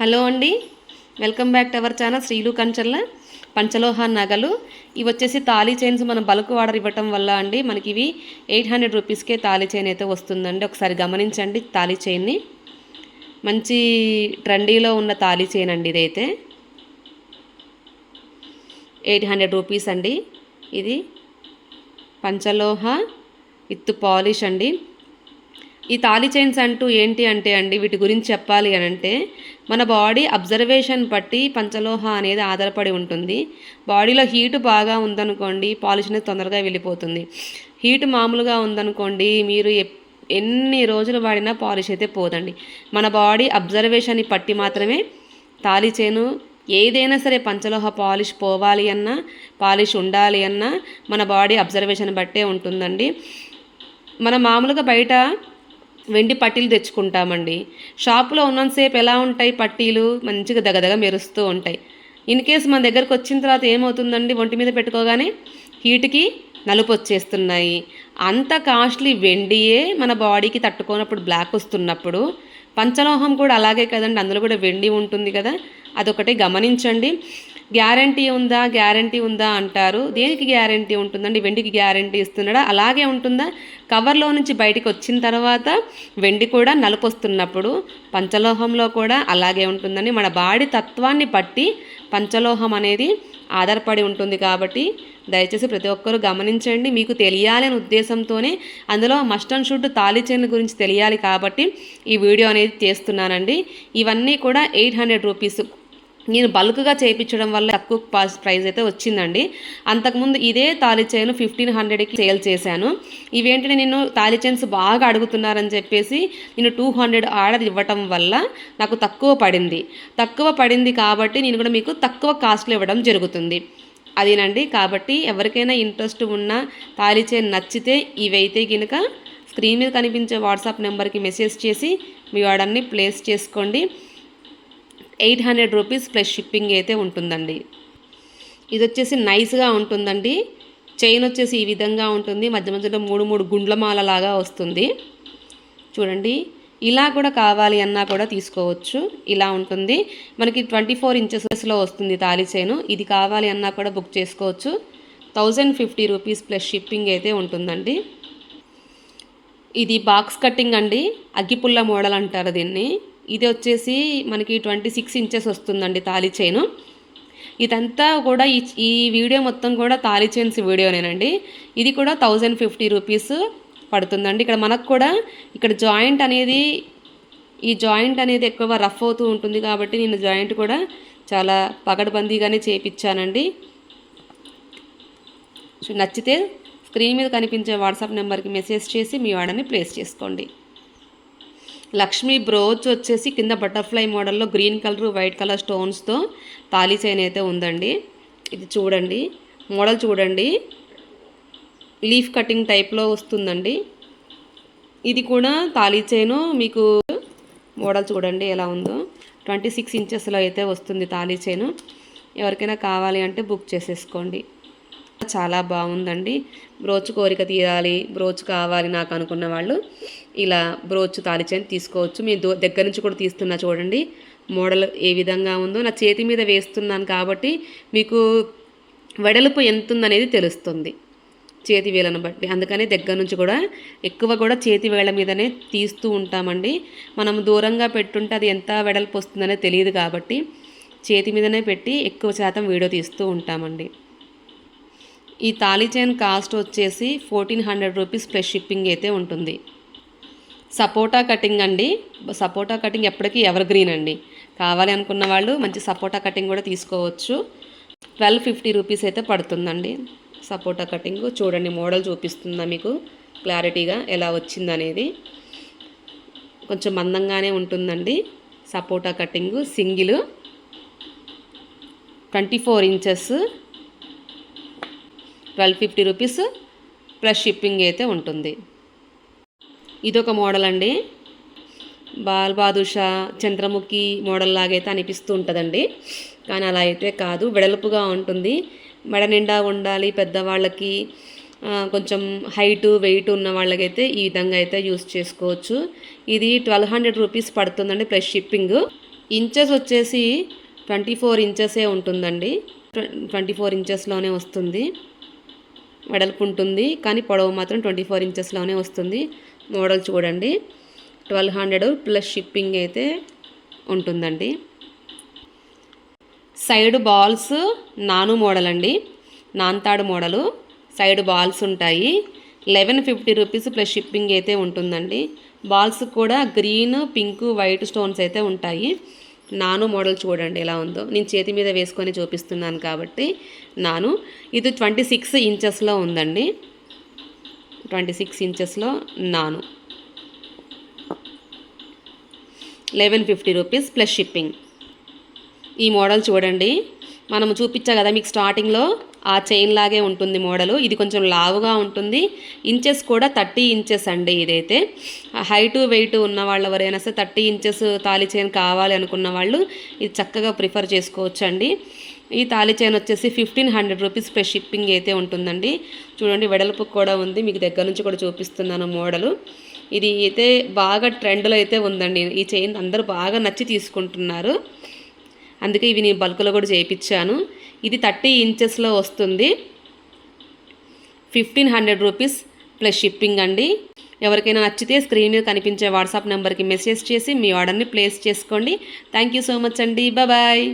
Hello అండి. Welcome back to our channel Srilu Kancharla పంచలోహ నగలు. ఇవి వచ్చేసి తాళీ చైన్స్ మనం బల్క్ ఆర్డర్ ఇవ్వటం వల్ల అండి మనకి ఇవి ఎయిట్ హండ్రెడ్ రూపీస్కే తాళీ చైన్ అయితే వస్తుందండి. ఒకసారి గమనించండి తాళీ చైన్ని. మంచి ట్రెండీలో ఉన్న తాళీ చైన్ అండి ఇదైతే. ఎయిట్ హండ్రెడ్ రూపీస్ అండి. ఇది పంచలోహ విత్ పాలిష్ అండి. ఈ తాళీ చైన్స్ అంటూ ఏంటి అంటే అండి వీటి గురించి చెప్పాలి అని అంటే మన బాడీ అబ్జర్వేషన్ బట్టి పంచలోహ అనేది ఆధారపడి ఉంటుంది. బాడీలో హీట్ బాగా ఉందనుకోండి పాలిష్ అనేది తొందరగా వెళ్ళిపోతుంది. హీట్ మామూలుగా ఉందనుకోండి మీరు ఎన్ని రోజులు వాడినా పాలిష్ అయితే పోదండి. మన బాడీ అబ్జర్వేషన్ని పట్టి మాత్రమే తాళి చేను ఏదైనా సరే పంచలోహ పాలిష్ పోవాలి అన్నా పాలిష్ ఉండాలి అన్నా మన బాడీ అబ్జర్వేషన్ బట్టే ఉంటుందండి. మన మామూలుగా బయట వెండి పట్టీలు తెచ్చుకుంటామండి. షాపులో ఉన్నంతసేపు ఎలా ఉంటాయి పట్టీలు? మంచిగా దగదగ మెరుస్తూ ఉంటాయి. ఇన్ కేస్ మన దగ్గరకు వచ్చిన తర్వాత ఏమవుతుందండి? ఒంటి మీద పెట్టుకోగానే హీట్కి నలుపు వచ్చేస్తున్నాయి. అంత కాస్ట్లీ వెండియే మన బాడీకి తట్టుకోనప్పుడు బ్లాక్ వస్తున్నప్పుడు పంచలోహం కూడా అలాగే కదండి. అందులో కూడా వెండి ఉంటుంది కదా. అదొకటి గమనించండి. గ్యారంటీ ఉందా? గ్యారంటీ ఉందా అంటారు. దేనికి గ్యారంటీ ఉంటుందండి? వెండికి గ్యారంటీ ఇస్తున్నాడా? అలాగే ఉంటుందా? కవర్లో నుంచి బయటికి వచ్చిన తర్వాత వెండి కూడా నలుపు వస్తున్నప్పుడు పంచలోహంలో కూడా అలాగే ఉంటుందండి. మన బాడీ తత్వాన్ని బట్టి పంచలోహం అనేది ఆధారపడి ఉంటుంది కాబట్టి దయచేసి ప్రతి ఒక్కరూ గమనించండి. మీకు తెలియాలనే ఉద్దేశంతోనే అందులో మస్ట్ అండ్ షుడ్ చైన్ల గురించి తెలియాలి కాబట్టి ఈ వీడియో అనేది చేస్తున్నానండి. ఇవన్నీ కూడా ఎయిట్ హండ్రెడ్ రూపీస్ నేను బల్క్గా చేయించడం వల్ల తక్కువ ప్రైస్ అయితే వచ్చిందండి. అంతకుముందు ఇదే తాళి చైన్ ఫిఫ్టీన్ హండ్రెడ్కి సేల్ చేశాను. ఇవేంటంటే నేను తాళి చైన్స్ బాగా అడుగుతున్నారని చెప్పేసి నేను టూ హండ్రెడ్ ఆర్డర్ ఇవ్వటం వల్ల నాకు తక్కువ పడింది. తక్కువ పడింది కాబట్టి నేను కూడా మీకు తక్కువ కాస్ట్లో ఇవ్వడం జరుగుతుంది. అదేనండి. కాబట్టి ఎవరికైనా ఇంట్రెస్ట్ ఉన్న తాళి చైన్ నచ్చితే ఇవైతే కనుక స్క్రీన్ మీద కనిపించే వాట్సాప్ నెంబర్కి మెసేజ్ చేసి మీ ఆర్డర్ని ప్లేస్ చేసుకోండి. Eight hundred rupees plus shipping అయితే ఉంటుందండి. ఇది వచ్చేసి నైస్గా ఉంటుందండి. చైన్ వచ్చేసి ఈ విధంగా ఉంటుంది. మధ్య మధ్యలో మూడు మూడు గుండ్లమాల లాగా వస్తుంది. చూడండి. ఇలా కూడా కావాలి అన్నా కూడా తీసుకోవచ్చు. ఇలా ఉంటుంది. మనకి ట్వంటీ ఫోర్ ఇంచెస్లో వస్తుంది తాళి చైను. ఇది కావాలి అన్నా కూడా బుక్ చేసుకోవచ్చు. Thousand fifty rupees plus shipping అయితే ఉంటుందండి. ఇది బాక్స్ కటింగ్ అండి. అగ్గిపుల్ల మోడల్ అంటారు దీన్ని. ఇది వచ్చేసి మనకి ట్వంటీ సిక్స్ ఇంచెస్ వస్తుందండి తాళి చైను ఇదంతా కూడా ఈ ఈ వీడియో మొత్తం కూడా తాళి చైన్స్ వీడియోనేనండి. ఇది కూడా థౌజండ్ ఫిఫ్టీ రూపీస్ పడుతుందండి. ఇక్కడ మనకు కూడా ఇక్కడ జాయింట్ అనేది ఈ జాయింట్ అనేది ఎక్కువ రఫ్ అవుతూ ఉంటుంది కాబట్టి నేను జాయింట్ కూడా చాలా పగడబందీగానే చేయించానండి నచ్చితే స్క్రీన్ మీద కనిపించే వాట్సాప్ నెంబర్కి మెసేజ్ చేసి మీ ఆర్డర్ని ప్లేస్ చేసుకోండి. లక్ష్మీ బ్రోచ్ వచ్చేసి కింద బటర్ఫ్లై మోడల్లో గ్రీన్ కలర్ వైట్ కలర్ స్టోన్స్తో తాళీ చైన్ అయితే ఉందండి. ఇది చూడండి. మోడల్ చూడండి. లీఫ్ కటింగ్ టైప్లో వస్తుందండి. ఇది కూడా తాళీ చైను. మీకు మోడల్ చూడండి ఎలా ఉందో. ట్వంటీ సిక్స్ ఇంచెస్లో అయితే వస్తుంది తాళీ చైను. ఎవరికైనా కావాలి అంటే బుక్ చేసేసుకోండి. చాలా బాగుందండి. బ్రోచ్ కోరిక తీరాలి. బ్రోచ్ కావాలి నాకు అనుకున్న వాళ్ళు. ఇలా బ్రోచ్ తాలిచని తీసుకోవచ్చు. మీ దో దగ్గర నుంచి కూడా తీస్తున్నా చూడండి. మోడల్ ఏ విధంగా ఉందో నా చేతి మీద వేస్తున్నాను కాబట్టి మీకు వెడల్పు ఎంత ఉందనేది తెలుస్తుంది. చేతి వేలను బట్టి. అందుకని దగ్గర నుంచి కూడా ఎక్కువ కూడా చేతి వేళ్ళ మీదనే తీస్తూ ఉంటామండి. మనం దూరంగా పెట్టుంటే అది ఎంత వెడల్పు వస్తుందనే తెలియదు కాబట్టి చేతి మీదనే పెట్టి ఎక్కువ శాతం వీడియో తీస్తూ ఉంటామండి. ఈ తాళీ చైన్ కాస్ట్ వచ్చేసి fourteen hundred rupees plus shipping అయితే ఉంటుంది. సపోటా కటింగ్ అండి. సపోటా కటింగ్ ఎప్పటికీ ఎవర్ గ్రీన్ అండి. కావాలి అనుకున్న వాళ్ళు మంచి సపోటా కటింగ్ కూడా తీసుకోవచ్చు. ట్వెల్వ్ ఫిఫ్టీ రూపీస్ అయితే పడుతుందండి. సపోటా కటింగ్ చూడండి మోడల్ చూపిస్తుందా మీకు? క్లారిటీగా ఎలా వచ్చిందనేది కొంచెం మందంగానే ఉంటుందండి. సపోటా cutting single. Twenty four inches. Twelve fifty rupees plus shipping అయితే ఉంటుంది. ఇదొక మోడల్ అండి. బాల్ బాదుషా చంద్రముఖి మోడల్ లాగైతే అనిపిస్తూ ఉంటుందండి. కానీ అలా అయితే కాదు. వెడల్పుగా ఉంటుంది. మెడ నిండా ఉండాలి పెద్దవాళ్ళకి. కొంచెం హైట్ వెయిట్ ఉన్న వాళ్ళకైతే ఈ విధంగా అయితే యూస్ చేసుకోవచ్చు. ఇది ట్వెల్వ్ హండ్రెడ్ రూపీస్ పడుతుందండి ప్లస్ షిప్పింగ్. ఇంచెస్ వచ్చేసి ట్వంటీ ఫోర్ ఇంచెసే ఉంటుందండి. ట్వంటీ ఫోర్ ఇంచెస్లోనే వస్తుంది. వెడల్పు ఉంటుంది. కానీ పొడవు మాత్రం ట్వంటీ ఫోర్ ఇంచెస్లోనే వస్తుంది. మోడల్ చూడండి. ట్వెల్వ్ హండ్రెడ్ ప్లస్ షిప్పింగ్ అయితే ఉంటుందండి. సైడ్ బాల్స్ నాను మోడల్ అండి. నాన్తాడు మోడలు. సైడ్ బాల్స్ ఉంటాయి. Eleven fifty rupees plus shipping అయితే ఉంటుందండి. బాల్స్ కూడా గ్రీన్ పింక్ వైట్ స్టోన్స్ అయితే ఉంటాయి. నాను మోడల్ చూడండి ఎలా ఉందో. నేను చేతి మీద వేసుకొని చూపిస్తున్నాను కాబట్టి నాను. ఇది ట్వంటీ సిక్స్ ఇంచెస్లో ఉందండి. ట్వంటీ సిక్స్ ఇంచెస్లో నాను. Eleven fifty rupees plus shipping. ఈ మోడల్ చూడండి. మనం చూపించా కదా మీకు స్టార్టింగ్లో ఆ చైన్ లాగే ఉంటుంది మోడలు. ఇది కొంచెం లావుగా ఉంటుంది. ఇంచెస్ కూడా థర్టీ ఇంచెస్ అండి ఇదైతే. హైట్ వెయిట్ ఉన్న వాళ్ళు ఎవరైనా సరే థర్టీ ఇంచెస్ తాళీ చైన్ కావాలి అనుకున్న వాళ్ళు ఇది చక్కగా ప్రిఫర్ చేసుకోవచ్చు అండి ఈ తాళి చైన్ వచ్చేసి fifteen hundred rupees plus shipping అయితే ఉంటుందండి. చూడండి వెడల్పు కూడా ఉంది. మీకు దగ్గర నుంచి కూడా చూపిస్తున్నాను మోడలు. ఇది అయితే బాగా ట్రెండ్లో అయితే ఉందండి. ఈ చైన్ అందరూ బాగా నచ్చి తీసుకుంటున్నారు. అందుకే ఇవి నేను బల్క్లో కూడా చేయించాను. ఇది థర్టీ ఇంచెస్లో వస్తుంది. Fifteen hundred rupees plus shipping అండి. ఎవరికైనా నచ్చితే స్క్రీన్ మీద కనిపించే వాట్సాప్ నెంబర్కి మెసేజ్ చేసి మీ ఆర్డర్ని ప్లేస్ చేసుకోండి. థ్యాంక్ యూ సో మచ్ అండి. బాయ్